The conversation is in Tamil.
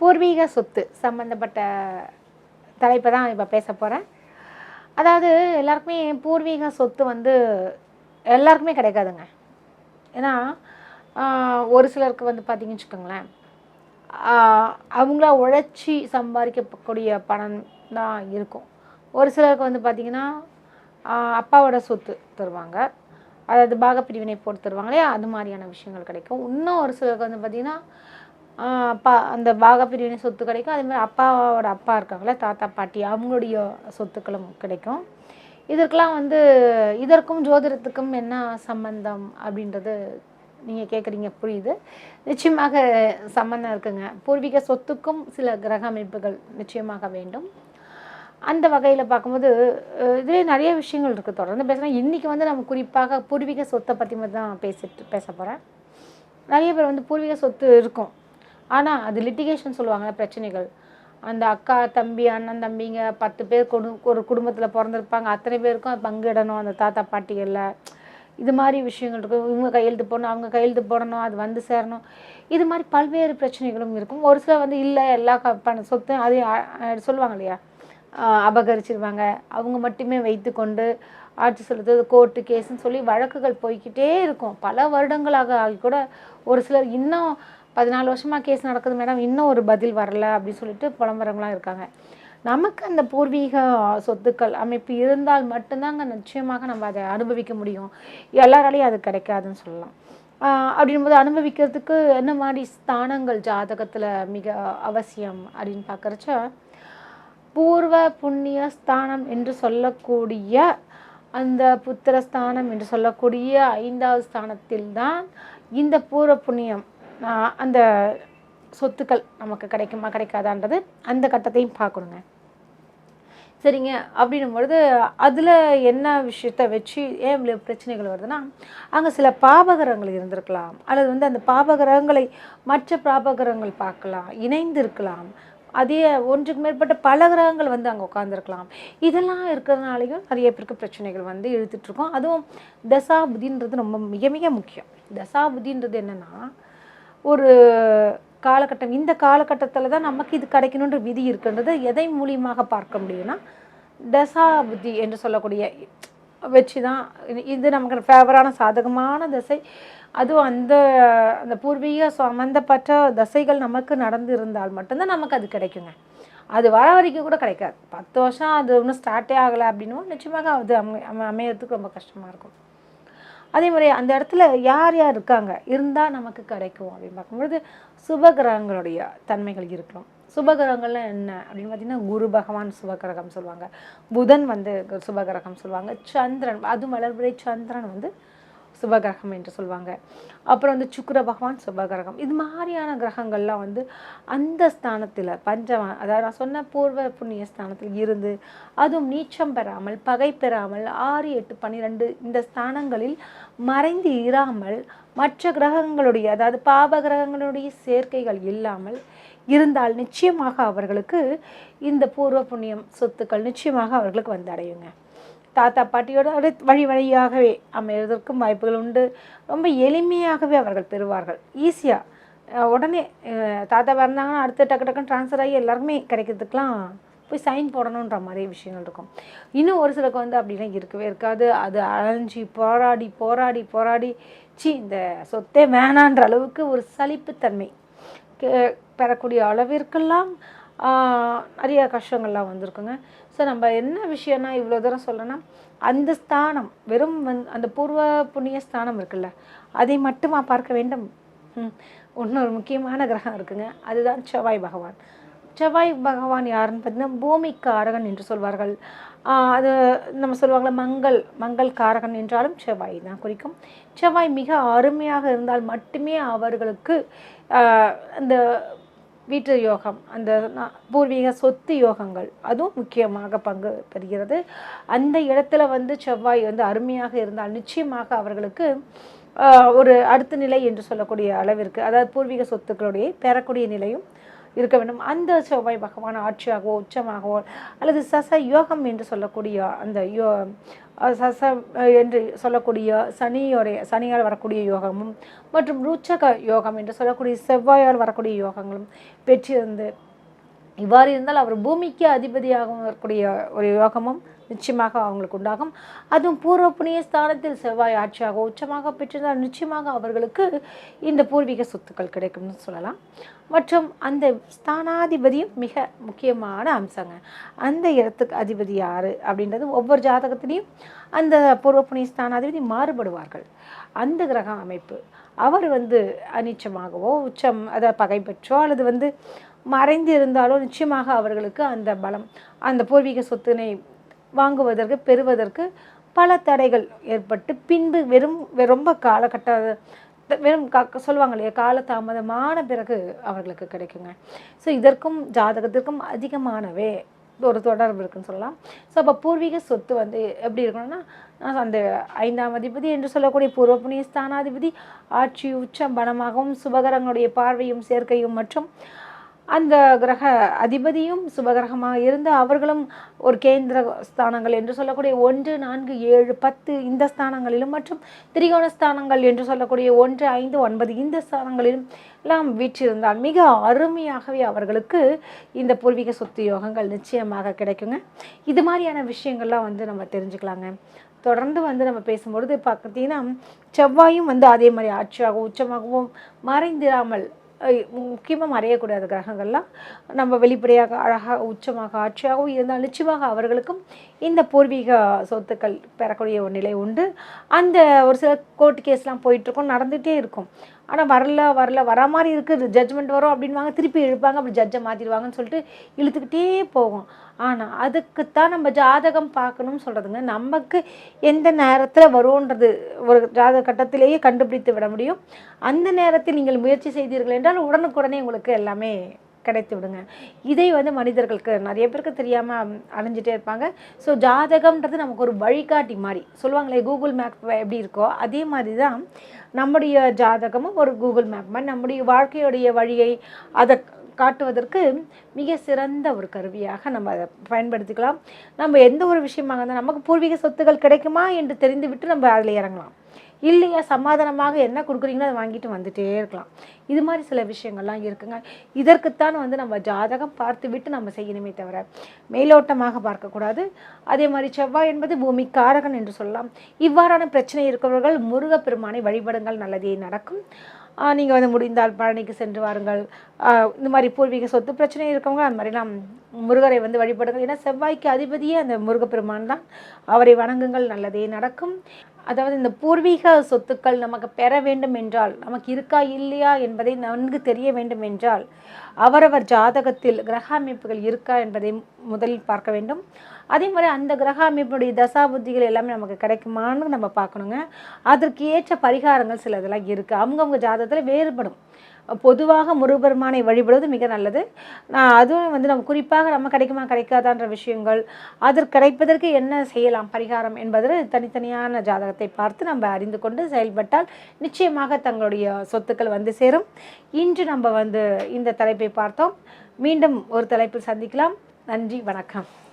பூர்வீக சொத்து சம்மந்தப்பட்ட தலைப்பை தான் இப்போ பேச போகிறேன் அதாவது எல்லாருக்குமே பூர்வீக சொத்து வந்து எல்லாருக்குமே கிடைக்காதுங்க. ஏன்னா ஒரு சிலருக்கு வந்து பார்த்தீங்கன்னு வச்சுக்கோங்களேன். அவங்களா உழைச்சி சம்பாதிக்கக்கூடிய பணம் தான் இருக்கும். ஒரு சிலருக்கு வந்து பார்த்திங்கன்னா அப்பாவோட சொத்து தருவாங்க. அதாவது பாகப்பிரிவினை போட்டு தருவாங்க இல்லையா? அது மாதிரியான விஷயங்கள் கிடைக்கும். இன்னும் ஒரு சிலருக்கு வந்து பார்த்திங்கன்னா அப்பா அந்த பாகப்பிரிவினை சொத்து கிடைக்கும். அதே மாதிரி அப்பாவோட அப்பா இருக்காங்களே தாத்தா பாட்டி அவங்களுடைய சொத்துக்களும் கிடைக்கும். இதற்கெல்லாம் வந்து இதற்கும் ஜோதிடத்துக்கும் என்ன சம்பந்தம் அப்படின்றது நீங்கள் கேட்குறீங்க புரியுது. நிச்சயமாக சம்பந்தம் இருக்குங்க. பூர்வீக சொத்துக்கும் சில கிரக அமைப்புகள் நிச்சயமாக வேண்டும். அந்த வகையில் பார்க்கும்போது அஹ், இதுலேயே நிறைய விஷயங்கள் இருக்குது தொடர்ந்து பேசுகிறேன் இன்றைக்கி வந்து நம்ம குறிப்பாக பூர்வீக சொத்தை பற்றி மட்டும் தான் பேசிட்டு பேச போகிறேன் நிறைய பேர் வந்து பூர்வீக சொத்து இருக்கும். ஆனால் அது லிட்டிகேஷன் சொல்லுவாங்க பிரச்சனைகள். அந்த அக்கா தம்பி அண்ணன் தம்பிங்க பத்து பேர் கொடு ஒரு குடும்பத்தில் பிறந்திருப்பாங்க. அத்தனை பேருக்கும் அது பங்கிடணும் அந்த தாத்தா பாட்டிகளில். இது மாதிரி விஷயங்கள் இருக்கும். இவங்க கையெழுத்து போடணும் அவங்க கையெழுத்து போடணும் அது வந்து சேரணும். இது மாதிரி பல்வேறு பிரச்சனைகளும் இருக்கும். ஒரு சிலர் வந்து இல்லை எல்லா க பண சொத்து அது சொல்லுவாங்க இல்லையா? அபகரிச்சிருவாங்க. அவங்க மட்டுமே வைத்துக்கொண்டு ஆட்சி செலுத்துறது கோர்ட்டு கேஸ்ன்னு சொல்லி வழக்குகள் போய்கிட்டே இருக்கும். பல வருடங்களாக ஆகி கூட ஒரு சிலர் இன்னும் பதினாலு வருஷமாக கேஸ் நடக்குது மேடம் இன்னும் ஒரு பதில் வரல அப்படின்னு சொல்லிட்டு புலம்புறவங்களாம் இருக்காங்க. நமக்கு அந்த பூர்வீக சொத்துக்கள் அமைப்பு இருந்தால் மட்டும்தாங்க நிச்சயமாக நம்ம அதை அனுபவிக்க முடியும். எல்லாராலையும் அது கிடைக்காதுன்னு சொல்லலாம். அப்படின்போது அனுபவிக்கிறதுக்கு என்ன மாதிரி ஸ்தானங்கள் ஜாதகத்தில் மிக அவசியம் அப்படின்னு பார்க்குறச்ச பூர்வ புண்ணிய ஸ்தானம் என்று சொல்லக்கூடிய அந்த புத்திரஸ்தானம் என்று சொல்லக்கூடிய ஐந்தாவது ஸ்தானத்தில் தான் இந்த பூர்வ புண்ணியம் அந்த சொத்துக்கள் நமக்கு கிடைக்குமா கிடைக்காதான்றது அந்த கட்டத்தையும் பார்க்கணுங்க. சரிங்க. அப்படின்னும் பொழுது அதில் என்ன விஷயத்த வச்சு ஏன் இவ்வளோ பிரச்சனைகள் வருதுன்னா அங்கே சில பாபகரங்கள் இருந்திருக்கலாம். அல்லது வந்து அந்த பாபகரங்களை மற்ற பாபகரங்கள் பார்க்கலாம் இணைந்து இருக்கலாம் அதே ஒன்றுக்கு மேற்பட்ட பல கிரகங்கள் வந்து அங்கே உட்காந்துருக்கலாம் இதெல்லாம் இருக்கிறதுனாலையும் நிறைய பேருக்கு பிரச்சனைகள் வந்து இழுத்துட்ருக்கோம் அதுவும் தசாபுதின்றது ரொம்ப மிக மிக முக்கியம். தசாபுதின்றது என்னென்னா ஒரு காலகட்டம் இந்த காலகட்டத்தில் தான் நமக்கு இது கிடைக்கணுன்ற விதி இருக்குன்றது எதை மூலியமாக பார்க்க முடியும்னா தசா புத்தி என்று சொல்லக்கூடிய வச்சு தான் இது- இது நமக்கு ஃபேவரான சாதகமான தசை. அதுவும் அந்த அந்த பூர்வீக சம்மந்தப்பட்ட தசைகள் நமக்கு நடந்து இருந்தால் மட்டும்தான் நமக்கு அது கிடைக்குங்க. அது வர வரைக்கும் கூட கிடைக்காது. பத்து வருஷம் அது இன்னும் ஸ்டார்ட்டே ஆகலை அப்படின்னும் நிச்சயமாக அது அமை அமை- அமையறதுக்கு ரொம்ப கஷ்டமாக இருக்கும். அதே மாதிரி அந்த இடத்துல யார் யார் இருக்காங்க? இருந்தால் நமக்கு கிடைக்கும் அப்படின்னு பார்க்கும்பொழுது சுபகிரகங்களுடைய தன்மைகள் இருக்கலாம். சுபகிரகங்கள்லாம் என்ன? அப்படின்னு பார்த்தீங்கன்னா குரு பகவான் சுபகிரகம் சொல்லுவாங்க. புதன் வந்து சுபகிரகம் சொல்லுவாங்க. சந்திரன் அது மலர்புடைய சந்திரன் வந்து சுபகிரகம் என்று சொல்லுவாங்க அப்புறம் வந்து சுக்கர பகவான் சுபகிரகம் இது மாதிரியான கிரகங்கள்லாம் வந்து அந்த ஸ்தானத்தில் பஞ்சம அதாவது நான் சொன்ன பூர்வ புண்ணிய ஸ்தானத்தில் இருந்து அதுவும் நீச்சம் பெறாமல் பகை பெறாமல் ஆறு எட்டு பன்னிரெண்டு இந்த ஸ்தானங்களில் மறைந்து இராமல் மற்ற கிரகங்களுடைய அதாவது பாப கிரகங்களுடைய சேர்க்கைகள் இல்லாமல் இருந்தால் நிச்சயமாக அவர்களுக்கு இந்த பூர்வ புண்ணியம் சொத்துக்கள் நிச்சயமாக அவர்களுக்கு வந்து அடையுங்க. தாத்தா பாட்டியோட வழி வழியாகவே அமைவதற்கும் வாய்ப்புகள் உண்டு. ரொம்ப எளிமையாகவே அவர்கள் பெறுவார்கள். ஈஸியாக உடனே தாத்தா பிறந்தாங்கன்னா அடுத்து டக்கு டக்குன்னு ட்ரான்ஸ்ஃபர் ஆகி எல்லாருக்குமே கிடைக்கிறதுக்கெலாம் போய் சைன் போடணுன்ற மாதிரி விஷயங்கள் இருக்கும். இன்னும் ஒரு சிலருக்கு வந்து அப்படிலாம் இருக்கவே இருக்காது. அது அலைஞ்சி போராடி போராடி போராடி சி இந்த சொத்தே வேணான்ற அளவுக்கு ஒரு சலிப்புத்தன்மை பெறக்கூடிய அளவிற்கெல்லாம் நிறைய கஷ்டங்கள்லாம் வந்திருக்குங்க. ஸோ நம்ம என்ன விஷயம்னா இவ்வளோ தூரம் சொல்லணும்னா அந்த ஸ்தானம் வெறும் வந் அந்த பூர்வ புண்ணிய ஸ்தானம் இருக்குல்ல அதை மட்டுமா பார்க்க வேண்டும்? இன்னொரு முக்கியமான கிரகம் இருக்குங்க. அதுதான் செவ்வாய் பகவான். செவ்வாய் பகவான் யாருன்னு பார்த்தீங்கன்னா பூமி காரகன் என்று சொல்வார்கள். அது நம்ம சொல்லுவாங்களே மங்கள் மங்கள் காரகன் என்றாலும் செவ்வாய் தான் குறிக்கும். செவ்வாய் மிக அருமையாக இருந்தால் மட்டுமே அவர்களுக்கு அந்த வீட்டு யோகம் அந்த பூர்வீக சொத்து யோகங்கள் அதுவும் முக்கியமாக பங்கு பெறுகிறது. அந்த இடத்துல வந்து செவ்வாய் வந்து அருமையாக இருந்தால் நிச்சயமாக அவர்களுக்கு ஒரு அடுத்த நிலை என்று சொல்லக்கூடிய அளவிற்கு அதாவது பூர்வீக சொத்துக்களுடைய பெறக்கூடிய நிலையும் இருக்க வேண்டும். அந்த செவ்வாய் பகவான் ஆட்சியாகவோ உச்சமாகவோ அல்லது சச யோகம் என்று சொல்லக்கூடிய அந்த யோ சச என்று சொல்லக்கூடிய சனியோடைய சனியால் வரக்கூடிய யோகமும் மற்றும் ருச்சக யோகம் என்று சொல்லக்கூடிய செவ்வாயால் வரக்கூடிய யோகங்களும் பெற்றிருந்து இவ்வாறு இருந்தால் அவர் பூமிக்கு அதிபதியாகவும் வரக்கூடிய ஒரு யோகமும் நிச்சயமாக அவங்களுக்கு உண்டாகும். அதுவும் பூர்வ புண்ணிய ஸ்தானத்தில் செவ்வாய் ஆட்சியாக உச்சமாக பெற்றிருந்தால் நிச்சயமாக அவர்களுக்கு இந்த பூர்வீக சொத்துக்கள் கிடைக்கும்னு சொல்லலாம். மற்றும் அந்த ஸ்தானாதிபதியும் மிக முக்கியமான அம்சங்க. அந்த இடத்துக்கு அதிபதி யார் அப்படின்றது ஒவ்வொரு ஜாதகத்திலையும் அந்த பூர்வ புண்ணிய ஸ்தானாதிபதி மாறுபடுவார்கள். அந்த கிரக அமைப்பு அவர் வந்து அனிச்சமாகவோ உச்சம் அதை பகை பெற்றோ அல்லது வந்து மறைந்து இருந்தாலோ நிச்சயமாக அவர்களுக்கு அந்த பலம் அந்த பூர்வீக சொத்தினை வாங்குவதற்கு பெறுவதற்கு பல தடைகள் ஏற்பட்டு பின்பு வெறும் வெ- ரொம்ப காலகட்ட வெறும் க சொல்லுவாங்க இல்லையா காலதாமதமான பிறகு அவர்களுக்கு கிடைக்குங்க. ஸோ இதற்கும் ஜாதகத்திற்கும் அதிகமானவே ஒரு தொடர்பு இருக்குன்னு சொல்லலாம். ஸோ அப்போ பூர்வீக சொத்து வந்து எப்படி இருக்கணும்னா அந்த ஐந்தாம் அதிபதி என்று சொல்லக்கூடிய பூர்வ புண்ணிய ஸ்தானாதிபதி ஆட்சி உச்சம் பணமாகவும் சுபகரங்களுடைய பார்வையும் சேர்க்கையும் மற்றும் அந்த கிரக அதிபதியும் சுபகிரகமாக இருந்து அவர்களும் ஒரு கேந்திர ஸ்தானங்கள் என்று சொல்லக்கூடிய ஒன்று நான்கு ஏழு பத்து இந்த ஸ்தானங்களிலும் மற்றும் திரிகோண ஸ்தானங்கள் என்று சொல்லக்கூடிய ஒன்று ஐந்து ஒன்பது இந்த ஸ்தானங்களிலும் எல்லாம் வீற்றிருந்தால் மிக அருமையாகவே அவர்களுக்கு இந்த பூர்வீக சொத்து யோகங்கள் நிச்சயமாக கிடைக்குங்க. இது மாதிரியான விஷயங்கள்லாம் வந்து நம்ம தெரிஞ்சுக்கலாங்க. தொடர்ந்து வந்து நம்ம பேசும்பொழுது பார்த்தீங்கன்னா செவ்வாயும் வந்து அதே மாதிரி ஆட்சியாகவும் உச்சமாகவும் மறைந்திராமல் முக்கியமாக மறையக்கூடாத கிரகங்கள்லாம் நம்ம வெளிப்படையாக அழகாக உச்சமாக ஆட்சியாகவும் இருந்தால் நிச்சயமாக அவர்களுக்கும் இந்த பூர்வீக சொத்துக்கள் பெறக்கூடிய ஒரு நிலை உண்டு. அந்த ஒரு சில கோர்ட் கேஸ்லாம் போயிட்டுருக்கும் நடந்துகிட்டே இருக்கும். ஆனால் வரல வரல வரா மாதிரி இருக்குது. ஜட்ஜ்மெண்ட் வரும் அப்படின்வாங்க திருப்பி இழுப்பாங்க அப்படி ஜட்ஜை மாற்றிடுவாங்கன்னு சொல்லிட்டு இழுத்துக்கிட்டே போகும். ஆனால் அதுக்குத்தான் நம்ம ஜாதகம் பார்க்கணும்னு சொல்கிறதுங்க நமக்கு எந்த நேரத்தில் வரும்ன்றது ஒரு ஜாதக கட்டத்திலேயே கண்டுபிடித்து விட முடியும். அந்த நேரத்தில் நீங்கள் முயற்சி செய்தீர்கள் என்றால் உடனுக்குடனே உங்களுக்கு எல்லாமே கிடைத்து விடுங்க. இதை வந்து மனிதர்களுக்கு நிறைய பேருக்கு தெரியாமல் அலைஞ்சிட்டே இருப்பாங்க. ஸோ ஜாதகம்ன்றது நமக்கு ஒரு வழிகாட்டி மாதிரி. சொல்லுவாங்களே கூகுள் மேப் எப்படி இருக்கோ அதே மாதிரி தான் நம்முடைய ஜாதகமும் ஒரு கூகுள் மேப் மாதிரி. நம்முடைய வாழ்க்கையுடைய வழியை அதை காட்டுவதற்கு மிக சிறந்த ஒரு கருவியாக நம்ம அதை பயன்படுத்திக்கலாம். நம்ம எந்த ஒரு விஷயமாக இருந்தால் நமக்கு பூர்வீக சொத்துக்கள் கிடைக்குமா என்று தெரிந்துவிட்டு நம்ம அதில் இறங்கலாம். இல்லையா சமாதானமாக என்ன கொடுக்குறீங்களோ அதை வாங்கிட்டு வந்துட்டே இருக்கலாம். இது மாதிரி சில விஷயங்கள்லாம் இருக்குங்க. இதற்குத்தான் வந்து நம்ம ஜாதகம் பார்த்து விட்டு நம்ம செய்யணுமே தவிர மேலோட்டமாக பார்க்கக்கூடாது. அதே மாதிரி செவ்வாய் என்பது பூமி காரகன் என்று சொல்லலாம். இவ்வாறான பிரச்சனை இருக்கிறவர்கள் முருகப்பெருமானை வழிபடுங்கள் நல்லதே நடக்கும். நீங்கள் வந்து முடிந்தால் பழனிக்கு சென்று வாருங்கள். இந்த மாதிரி பூர்வீக சொத்து பிரச்சனை இருக்கவங்க அந்த மாதிரிலாம் முருகரை வந்து வழிபடுங்கள். ஏன்னா செவ்வாய்க்கு அதிபதியே அந்த முருகப்பெருமான் தான். அவரை வணங்குங்கள் நல்லதே நடக்கும். அதாவது இந்த பூர்வீக சொத்துக்கள் நமக்கு பெற வேண்டும் என்றால் நமக்கு இருக்கா இல்லையா என்பதை நன்கு தெரிய வேண்டும் என்றால் அவரவர் ஜாதகத்தில் கிரக அமைப்புகள் இருக்கா என்பதை முதலில் பார்க்க வேண்டும். அதே மாதிரி அந்த கிரக அமைப்புடைய தசா புத்திகள் எல்லாமே நமக்கு கிடைக்குமான்னு நம்ம பார்க்கணுங்க. அதற்கு ஏற்ற பரிகாரங்கள் சில இதெல்லாம் இருக்குது அவங்கவுங்க ஜாதகத்தில் வேறுபடும். பொதுவாக முருகபெருமானை வழிபடுவது மிக நல்லது. நான் அதுவும் வந்து நம்ம குறிப்பாக நம்ம கிடைக்குமா கிடைக்காதான்ற விஷயங்கள் அதற்கு கிடைப்பதற்கு என்ன செய்யலாம் பரிகாரம் என்பது தனித்தனியான ஜாதகத்தை பார்த்து நம்ம அறிந்து கொண்டு செயல்பட்டால் நிச்சயமாக தங்களுடைய சொத்துக்கள் வந்து சேரும். இன்று நம்ம வந்து இந்த தலைப்பை பார்த்தோம். மீண்டும் ஒரு தலைப்பில் சந்திக்கலாம். நன்றி வணக்கம்.